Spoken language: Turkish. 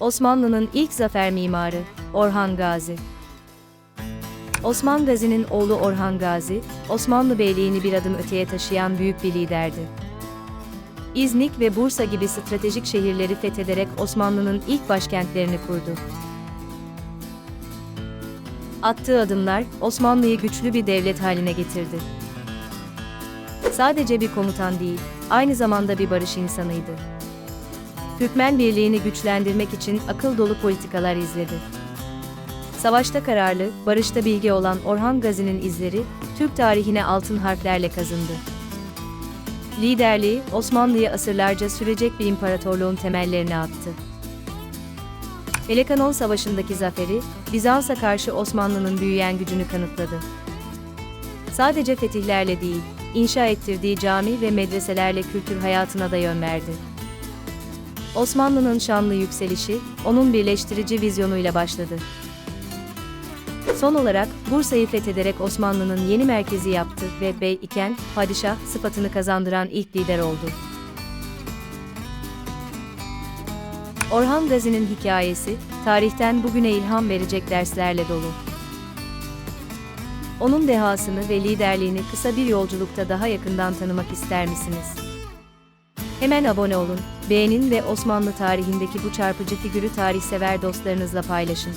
Osmanlı'nın ilk zafer mimarı Orhan Gazi. Osman Gazi'nin oğlu Orhan Gazi, Osmanlı beyliğini bir adım öteye taşıyan büyük bir liderdi. İznik ve Bursa gibi stratejik şehirleri fethederek Osmanlı'nın ilk başkentlerini kurdu. Attığı adımlar Osmanlı'yı güçlü bir devlet haline getirdi. Sadece bir komutan değil, aynı zamanda bir barış insanıydı. Türkmen birliğini güçlendirmek için akıl dolu politikalar izledi. Savaşta kararlı, barışta bilgi olan Orhan Gazi'nin izleri, Türk tarihine altın harflerle kazındı. Liderliği, Osmanlı'yı asırlarca sürecek bir imparatorluğun temellerini attı. Pelekanon Savaşı'ndaki zaferi, Bizans'a karşı Osmanlı'nın büyüyen gücünü kanıtladı. Sadece fetihlerle değil, inşa ettirdiği cami ve medreselerle kültür hayatına da yön verdi. Osmanlı'nın şanlı yükselişi, onun birleştirici vizyonuyla başladı. Son olarak, Bursa'yı fethederek Osmanlı'nın yeni merkezi yaptı ve bey iken, padişah sıfatını kazandıran ilk lider oldu. Orhan Gazi'nin hikayesi, tarihten bugüne ilham verecek derslerle dolu. Onun dehasını ve liderliğini kısa bir yolculukta daha yakından tanımak ister misiniz? Hemen abone olun, beğenin ve Osmanlı tarihindeki bu çarpıcı figürü tarihsever dostlarınızla paylaşın.